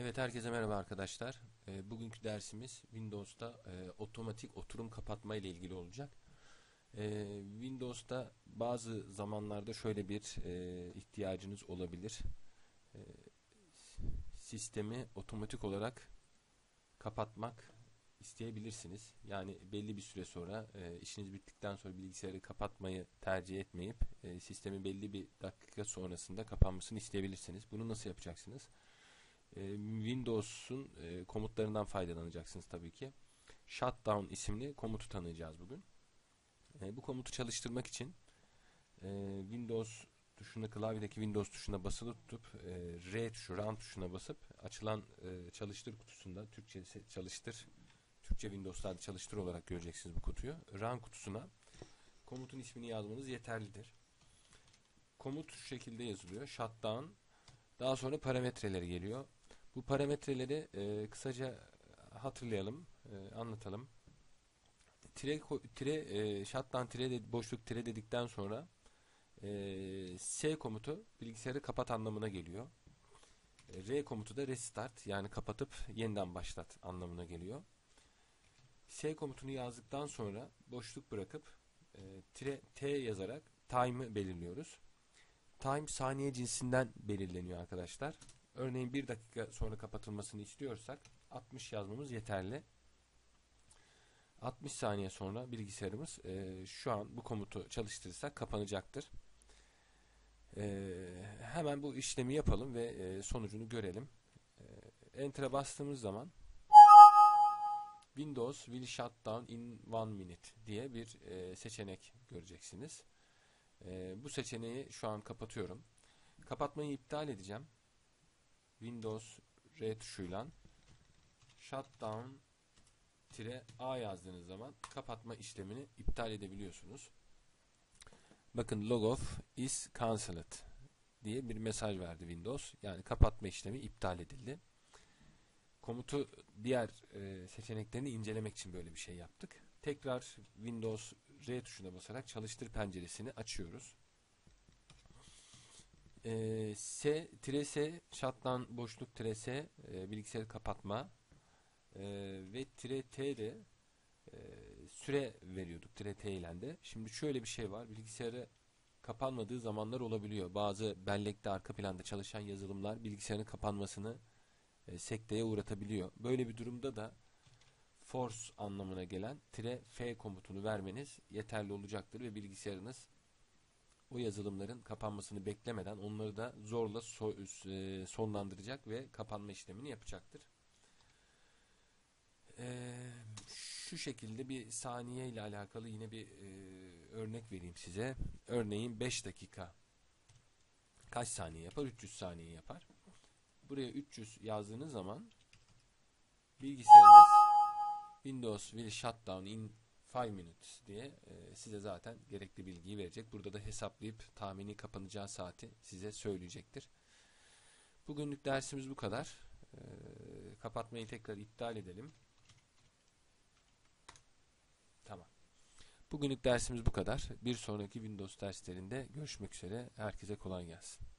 Evet herkese merhaba arkadaşlar. E, bugünkü dersimiz Windows'ta e, otomatik oturum kapatma ile ilgili olacak. E, Windows'ta bazı zamanlarda şöyle bir e, ihtiyacınız olabilir. E, sistemi otomatik olarak kapatmak isteyebilirsiniz. Yani belli bir süre sonra e, işiniz bittikten sonra bilgisayarı kapatmayı tercih etmeyip e, sistemi belli bir dakika sonrasında kapanmasını isteyebilirsiniz. Bunu nasıl yapacaksınız? E, Windows'un e, komutlarından faydalanacaksınız tabii ki. Shutdown isimli komutu tanıyacağız bugün. E, bu komutu çalıştırmak için Windows tuşuna klavyedeki Windows tuşuna basılı tutup R tuşu Run tuşuna basıp açılan çalıştır kutusunda Türkçe çalıştır Türkçe Windows'larda çalıştır olarak göreceksiniz bu kutuyu. Run kutusuna komutun ismini yazmanız yeterlidir. Komut şu şekilde yazılıyor. Shutdown daha sonra parametreleri geliyor. Bu parametreleri e, kısaca hatırlayalım, e, anlatalım. Tire, tire e, shutdown tire de, boşluk tire dedikten sonra e, S komutu bilgisayarı kapat anlamına geliyor. R komutu da restart yani kapatıp yeniden başlat anlamına geliyor. S komutunu yazdıktan sonra boşluk bırakıp e, tire T yazarak time'ı belirliyoruz. Time saniye cinsinden belirleniyor arkadaşlar. Örneğin bir dakika sonra kapatılmasını istiyorsak 60 yazmamız yeterli. 60 saniye sonra bilgisayarımız e, şu an bu komutu çalıştırırsak kapanacaktır. E, hemen bu işlemi yapalım ve e, sonucunu görelim. E, Enter'a bastığımız zaman Windows will shut down in one minute diye bir e, seçenek göreceksiniz. E, bu seçeneği şu an kapatıyorum. Kapatmayı iptal edeceğim. Windows R tuşuyla shutdown A yazdığınız zaman kapatma işlemini iptal edebiliyorsunuz. Bakın log off is cancelled diye bir mesaj verdi Windows. Yani kapatma işlemi iptal edildi. Komutu diğer e, seçeneklerini incelemek için böyle bir şey yaptık. Tekrar Windows R tuşuna basarak çalıştır penceresini açıyoruz. Ee, S, tire S, boşluk tire S, e, bilgisayarı kapatma e, ve tire T de e, süre veriyorduk tire T ile de. Şimdi şöyle bir şey var, bilgisayarı kapanmadığı zamanlar olabiliyor. Bazı bellekte arka planda çalışan yazılımlar bilgisayarın kapanmasını e, sekteye uğratabiliyor. Böyle bir durumda da force anlamına gelen tire F komutunu vermeniz yeterli olacaktır ve bilgisayarınız o yazılımların kapanmasını beklemeden onları da zorla so e, sonlandıracak ve kapanma işlemini yapacaktır. E, şu şekilde bir saniye ile alakalı yine bir e, örnek vereyim size. Örneğin 5 dakika kaç saniye yapar? 300 saniye yapar. Buraya 300 yazdığınız zaman bilgisayarınız Windows will shut down in 5 minutes diye e, size zaten gerekli bilgiyi verecek. Burada da hesaplayıp tahmini kapanacağı saati size söyleyecektir. Bugünlük dersimiz bu kadar. E, kapatmayı tekrar iptal edelim. Tamam. Bugünlük dersimiz bu kadar. Bir sonraki Windows derslerinde görüşmek üzere. Herkese kolay gelsin.